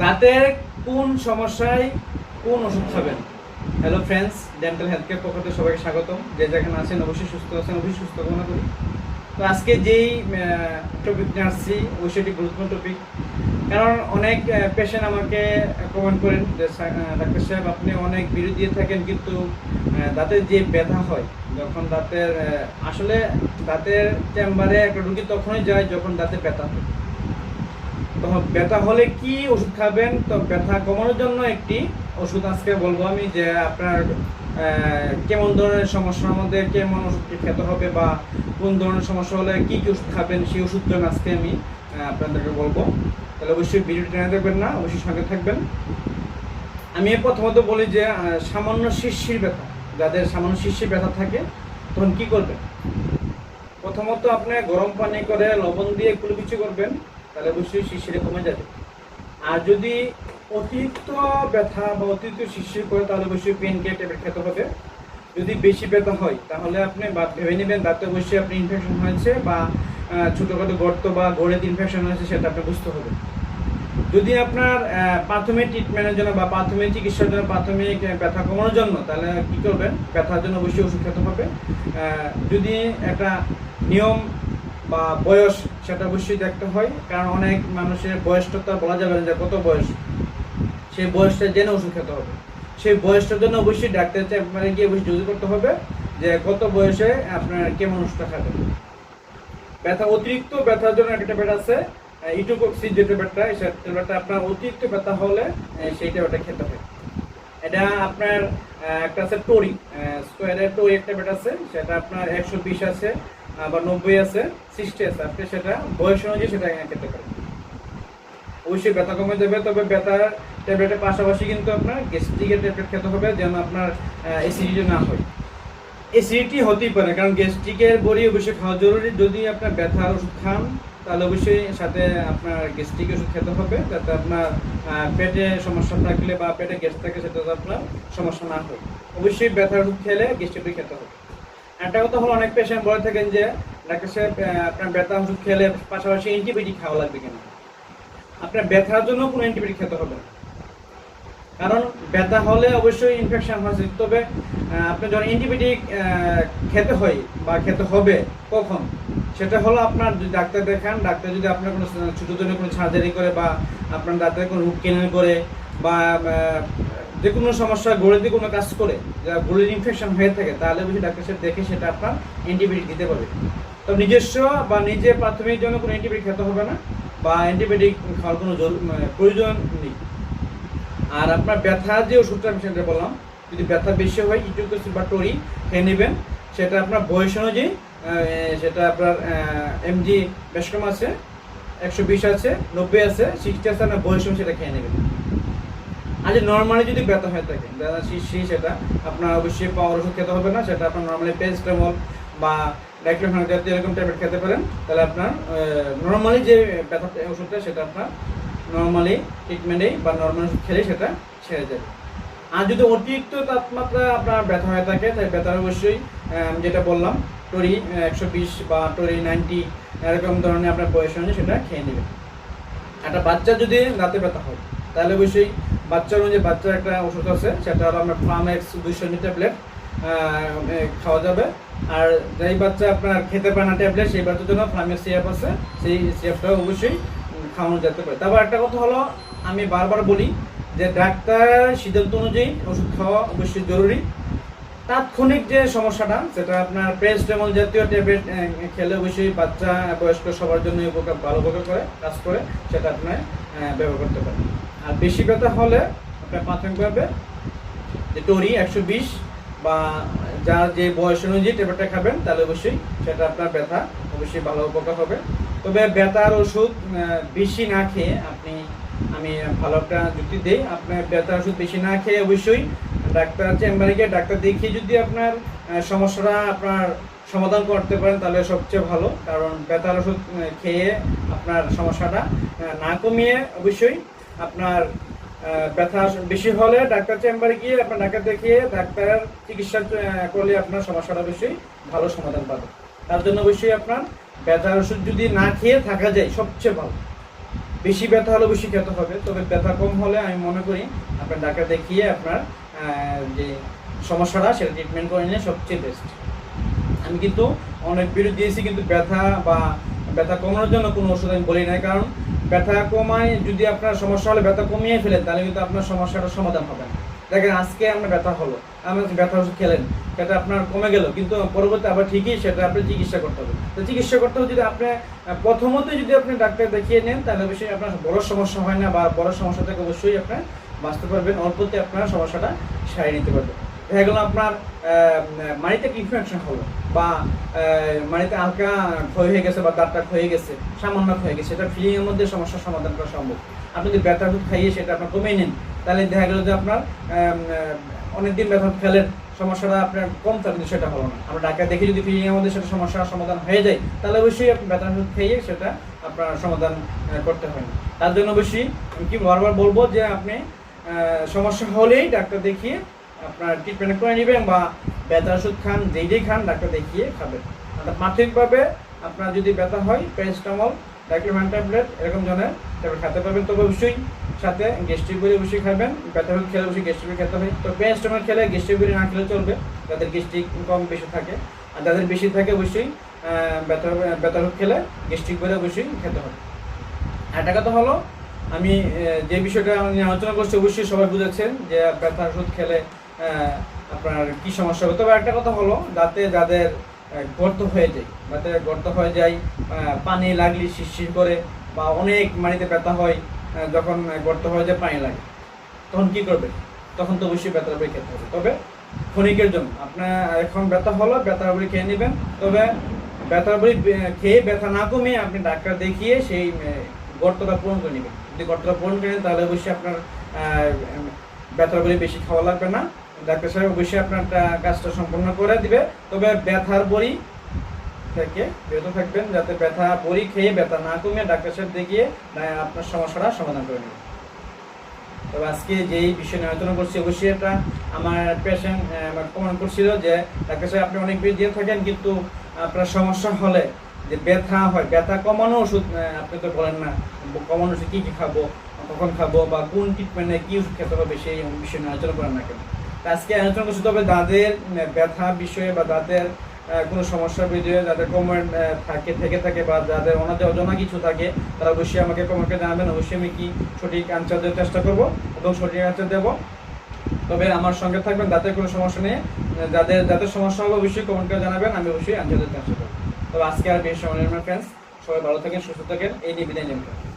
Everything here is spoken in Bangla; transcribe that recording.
দাঁতের কোন সমস্যায় কোন ওষুধ খাবেন? Hello friends dental health care পক্ষ সবাইকে স্বাগতম। যে যেখানে আছেন অবশ্যই সুস্থ আছেন, অবশ্যই সুস্থ কামনা করি। তো আজকে যেই টপিক নিয়ে আসছি ওই সেটি গুরুত্বপূর্ণ টপিক কারণ অনেক পেশেন্ট আমাকে কমেন্ট করেন যে ডাক্তার সাহেব, আপনি অনেক ভিডিও দিয়ে থাকেন কিন্তু দাঁতের যে ব্যথা হয়, যখন দাঁতের আসলে দাঁতের চেম্বারে একটা রুগী তখনই যায় যখন দাঁতে ব্যথা হয়। তো ব্যথা হলে কি ওষুধ খাবেন? তো ব্যথা কমানোর জন্য একটি ওষুধ আজকে বলব আমি যে আপনার কেমন ধরনের সমস্যার মধ্যে কেমন ওষুধটি খেতে হবে বা কোন ধরনের সমস্যা হলে কি কি ওষুধ খাবেন সেই ওষুধটা আজকে আমি আপনাদেরকে বলব। তাহলে অবশ্যই ভিডিওটি টেনে দেখবেন না, অবশ্যই সঙ্গে থাকবেন। আমি প্রথমত বলি যে সামান্য শিরশির ব্যথা, যাদের সামান্য শিরশির ব্যথা থাকে, তখন কি করবেন? প্রথমত আপনি গরম পানি করে লবণ দিয়ে কুলকুচি করবেন। তাহলে অবশ্যই শিরশিরে কমে যাবে। আর যদি অতিরিক্ত ব্যথা বা অতিরিক্ত শিরশির করে, তাহলে অবশ্যই পেন কে ট্যাবলেট খেতে হবে। যদি বেশি ব্যথা হয়, তাহলে আপনি বা ভেবে নেবেন দাঁতে অবশ্যই আপনি ইনফেকশন হয়েছে বা ছোটোখাটো গর্ত বা গোড়েতে ইনফেকশন হয়েছে, সেটা আপনি বুঝতে হবে। যদি আপনার প্রাথমিক ট্রিটমেন্টের জন্য বা প্রাথমিক চিকিৎসার জন্য প্রাথমিক ব্যথা কমানোর জন্য, তাহলে কী করবেন? ব্যথার জন্য অবশ্যই ওষুধ খেতে হবে। যদি একটা নিয়ম বা বয়স সেটা অবশ্যই দেখতে হয়, কারণ অনেক মানুষের বয়সটা তো বলা যাবে না যে কত বয়স। সেই বয়সটা জেনে ওষুধ খেতে হবে। সেই বয়সটার জন্য অবশ্যই ডাক্তার চেম্বারে গিয়ে অবশ্যই যোগাযোগ করতে হবে যে কত বয়সে আপনার কেমন ওষুধটা খাবেন। ব্যথা অতিরিক্ত ব্যথার জন্য একটা ট্যাবলেট আছে ইটুকক্সি যে ট্যাবলেটটা সেই ট্যাবলেটটা আপনার অতিরিক্ত ব্যথা হলে সেই ট্যাবলেটটা খেতে হবে। এটা আপনার একটা আছে টোরি স্কোয়ারের টোরি একটা ট্যাবলেট আছে, সেটা আপনার একশো বিশ আছে আবার নব্বই আছে সিক্সটি আছে। আপনি সেটা বয়স অনুযায়ী সেটা খেতে পারেন অবশ্যই ব্যথা কমে যাবে, তবে ব্যথার ট্যাবলেটের পাশাপাশি কিন্তু আপনার গ্যাস্ট্রিকের ট্যাবলেট খেতে হবে যেন আপনার অ্যাসিডিটি না হয়। অ্যাসিডিটি হতেই পারে, কারণ গ্যাস্ট্রিকের বড়ি অবশ্যই খাওয়া জরুরি। যদি আপনার ব্যথার ওষুধ খান, তাহলে অবশ্যই সাথে আপনার গ্যাস্ট্রিক ওষুধ খেতে হবে, যাতে আপনার পেটে সমস্যা থাকলে বা পেটে গ্যাস থাকে সেটা আপনার সমস্যা না হয়। অবশ্যই ব্যথার ওষুধ খেলে গ্যাস্ট্রিক খেতে হবে। একটা কথা হলো অনেক পেশেন্ট বলে থাকেন যে ডাক্তার সাহেব আপনার ব্যথা ওষুধ খেলে পাশাপাশি অ্যান্টিবায়োটিক খাওয়া লাগবে কেন? আপনার ব্যথার জন্য কোনো অ্যান্টিবায়োটিক খেতে হবে না। কারণ ব্যথা হলে অবশ্যই ইনফেকশন হয়েছে তবে আহ, আপনি যখন অ্যান্টিবায়োটিক খেতে হয় বা খেতে হবে কখন সেটা হলো আপনার যদি ডাক্তার দেখান ডাক্তার যদি আপনার কোনো ছোটো জন্য কোনো সার্জারি করে বা আপনার দাঁতের কোনো রুট কেনাল করে বা যে কোনো সমস্যা গড়েতে কোনো কাজ করে গড়ের ইনফেকশন হয়ে থাকে, তাহলে অবশ্যই ডাক্তার সাহেব দেখে সেটা আপনার অ্যান্টিবায়োটিক দিতে পারবে। তো নিজস্ব বা নিজে প্রাথমিক জন্য কোনো অ্যান্টিবায়োটিক খেতে হবে না, বা অ্যান্টিবায়োটিক খাওয়ার কোনো মানে প্রয়োজন নেই। আর আপনার ব্যথা যে ওষুধটা আমি সেটা বললাম, যদি ব্যথা বেশি হয় ইটুকোসি বা টরি খেয়ে নেবেন, সেটা আপনার বয়স অনুযায়ী সেটা আপনার এমজি বেশ কম আছে, একশো বিশ আছে, নব্বই আছে সিক্সটি আছে, আপনার বয়স সেটা খেয়ে নেবেন। আর নর্মালি যদি ব্যথা হয়ে থাকে, ব্যথা শিশি সেটা আপনার অবশ্যই পাওয়ার ওষুধ খেতে হবে না, সেটা আপনার নর্মালি পেস্টামল বা ডাইক্লোফেনাক জাতীয় এরকম ট্যাবলেট খেতে পারেন। তাহলে আপনার নর্মালি যে ব্যথা ওষুধটা, সেটা আপনার নর্মালি ট্রিটমেন্টেই বা নর্মাল ওষুধ খেলেই সেটা ছেড়ে যাবে আর যদি অতিরিক্ত তাপমাত্রা আপনার ব্যথা হয়ে থাকে তাই ব্যথার অবশ্যই আমি যেটা বললাম, টরি একশো বিশ বা টরি নাইনটি, এরকম ধরনের আপনার বয়স অনুযায়ী সেটা খেয়ে নেবেন। একটা বাচ্চা যদি দাঁতে ব্যথা হয়, তাহলে অবশ্যই বাচ্চার অনুযায়ী বাচ্চার একটা ওষুধ আছে, সেটা হলো আপনার ফ্লামেক্স দুইশো ট্যাবলেট খাওয়া যাবে। আর যেই বাচ্চা আপনার খেতে পারে না ট্যাবলেট সেই বাচ্চার জন্য ফ্লামেক্স সিরাপ আছে, সেই সিরাপটাও অবশ্যই খাওয়ানো যেতে পারে। তারপর একটা কথা হলো, আমি বারবার বলি যে ডাক্তার সিদ্ধান্ত অনুযায়ী ওষুধ খাওয়া অবশ্যই জরুরি। তাৎক্ষণিক যে সমস্যাটা, সেটা আপনার প্রেসডেমল জাতীয় ট্যাবলেট খেলে অবশ্যই বাচ্চা বয়স্ক সবার জন্য উপকার, ভালো উপকার করে, কাজ করে, সেটা আপনার ব্যবহার করতে পারেন। আর বেশি ব্যথা হলে আপনার প্রাথমিকভাবে যে টরি একশো বিশ বা যার যে বয়স অনুযায়ী ট্যাবলেটটা খাবেন, তাহলে অবশ্যই সেটা আপনার ব্যথা অবশ্যই ভালো উপকার হবে। তবে ব্যথার ওষুধ বেশি না খেয়ে আপনি, আমি ভালো একটা যুক্তি দিই, আপনার ব্যথার ওষুধ বেশি না খেয়ে অবশ্যই ডাক্তার চেম্বারে গিয়ে ডাক্তার দেখিয়ে যদি আপনার সমস্যাটা আপনার সমাধান করতে পারেন, তাহলে সবচেয়ে ভালো। কারণ ব্যথার ওষুধ খেয়ে আপনার সমস্যাটা না কমিয়ে অবশ্যই আপনার ব্যথা বেশি হলে ডাক্তার চেম্বারে গিয়ে আপনার ডাক্তার দেখিয়ে ডাক্তার চিকিৎসা করলে আপনার সমস্যাটা অবশ্যই ভালো সমাধান পাবে। তার জন্য অবশ্যই আপনার ব্যথার ওষুধ যদি না খেয়ে থাকা যায়, সবচেয়ে ভালো। বেশি ব্যথা হলে বেশি খেতে হবে, তবে ব্যথা কম হলে আমি মনে করি আপনার ডাক্তার দেখিয়ে আপনার যে সমস্যাটা, সেটা ট্রিটমেন্ট করে নিলে সবচেয়ে বেস্ট আমি কিন্তু অনেক ভিডিও দিয়েছি, কিন্তু ব্যথা বা ব্যথা কমানোর জন্য কোনো ওষুধ আমি বলি না কারণ ব্যথা কমায়, যদি আপনার সমস্যা হলে ব্যথা কমিয়ে ফেলেন, তাহলে কিন্তু আপনার সমস্যাটার সমাধান হবে। না দেখেন, আজকে আপনার ব্যথা হলো। আপনি ব্যথা ওষুধ খেলেন, সেটা আপনার কমে গেল, কিন্তু পরবর্তী আবার ঠিকই সেটা আপনি চিকিৎসা করতে হবে। তো চিকিৎসা করতে হবে যদি আপনি প্রথমত যদি আপনি ডাক্তার দেখিয়ে নেন, তাহলে অবশ্যই আপনার বড় সমস্যা হয় না, বা বড় সমস্যা থেকে অবশ্যই আপনি বাঁচতে পারবেন, অল্পতে আপনার সমস্যাটা সারিয়ে নিতে পারবেন। দেখা গেলো আপনার মাড়িতে ইনফেকশন হলো? বা মাড়িতে হালকা ক্ষয় হয়ে গেছে বা দাঁতটা ক্ষয়ে গেছে, সামান্য ক্ষয়ে গেছে, সেটা ফিলিং এর মধ্যে সমস্যার সমাধান করা সম্ভব। আপনি যদি ব্যথা ওষুধ খাইয়ে সেটা আপনার কমিয়ে নেন, তাহলে দেখা গেলো যে আপনার অনেকদিন ব্যথা খেলেন সমস্যাটা আপনার কম থাকে, কিন্তু সেটা হলো না। আমরা ডাক্তার দেখে যদি ফিলিং এর মধ্যে সেটা সমস্যার সমাধান হয়ে যায়, তাহলে অবশ্যই আপনি ব্যথা ওষুধ খাইয়ে সেটা আপনার সমাধান করতে হয়। না তার জন্য অবশ্যই আমি কি বারবার বলব যে আপনি সমস্যা হলেই ডাক্তার দেখিয়ে আপনার ট্রিটমেন্ট করে নেবেন বা ব্যথা ওষুধ খান, যেই যেই খান, ডাক্তার দেখিয়ে খাবেন। প্রাথমিকভাবে আপনার যদি ব্যথা হয়, প্যারাসিটামল ডাইক্লোম্যান ট্যাবলেট, এরকম ধরনের ট্যাবলেট খেতে পারবেন। তবে অবশ্যই সাথে গ্যাস্ট্রিক বড়ি অবশ্যই খাবেন ব্যথা ওষুধ খেলে অবশ্যই গ্যাস্ট্রিক খেতে হয় তো প্যারাসিটামল খেলে গ্যাস্ট্রিক বড়ি না খেলে চলবে। যাদের গ্যাস্ট্রিক কম বেশি থাকে। আর যাদের বেশি থাকে, অবশ্যই ব্যথা ব্যথা খেলে গ্যাস্ট্রিক বড়ি অবশ্যই খেতে হবে। একটা কথা হলো, আমি যে বিষয়টা নিয়ে আলোচনা করছি, অবশ্যই সবাই বুঝেছেন যে ব্যথা ওষুধ খেলে আপনার কি সমস্যা? হবে তবে একটা কথা হলো দাঁতে যাদের গর্ত হয়ে যায় দাঁতে গর্ত হয়ে যায় পানি লাগলে শিরশির করে বা অনেক মাটিতে ব্যথা হয় যখন গর্ত হয়ে যায় পানি লাগে তখন কি করবে? তখন তো অবশ্যই ব্যথার বড়ি খেতে হবে। তবে ক্ষণিকের জন্য আপনার এখন ব্যথা হলো ব্যথার বড়ি খেয়ে নেবেন। তবে ব্যথার বড়ি খেয়ে ব্যথা না কমিয়ে আপনি ডাক্তার দেখিয়ে সেই গর্তটা পূরণ করে নেবেন। যদি গর্তটা পূরণ করেন তাহলে অবশ্যই আপনার আহ, ব্যথার বড়ি বেশি খাওয়া লাগবে না। ডাক্তার সাহেব অবশ্যই আপনার কাজটা সম্পূর্ণ করে দিবে। তবে ব্যথার বড়ি থেকে বিরত থাকবেন, যাতে ব্যথা বড়ি খেয়ে ব্যথা না কমিয়ে ডাক্তার সাহেব দেখিয়ে আপনার সমস্যাটা সমাধান করে নেবেন তবে আজকে যেই বিষয় নিয়ে আলোচনা করছি, অবশ্যই এটা আমার পেশেন্ট কমেন্ট করছিল যে ডাক্তার সাহেব আপনি অনেক বেশি দিয়ে থাকেন, কিন্তু আপনার সমস্যা হলে যে ব্যথা হয়, ব্যথা কমানো ওষুধ আপনি তো বলেন না কমানো ওষুধ কী কী খাব, কখন খাব বা কোন ট্রিটমেন্টে কী ওষুধ খেতে হবে সেই বিষয় নিয়ে আলোচনা করেন না কেন? আজকে আলোচনা করছি তবে দাঁতের ব্যথা বিষয়ে বা দাঁতের কোনো সমস্যার বিষয়ে যাদের কমেন্ট থাকে, থেকে থাকে বা যাদের ওনাদের অজানা কিছু থাকে, তারা অবশ্যই আমাকে কমেন্টে জানাবেন। অবশ্যই আমি কি সঠিক আনসার দেওয়ার চেষ্টা করব এবং সঠিক আনসার দেবো। তবে আমার সঙ্গে থাকবেন, দাঁতের কোনো সমস্যা নেই। যাদের যাদের সমস্যা হবে অবশ্যই কমেন্ট করে জানাবেন, আমি অবশ্যই আনসার দেওয়ার চেষ্টা করব। তবে আজকে আর বেশ সময় ফ্রেন্ডস সবাই ভালো থাকেন, সুস্থ থাকেন। এই নিয়ে বিদায় নেবেন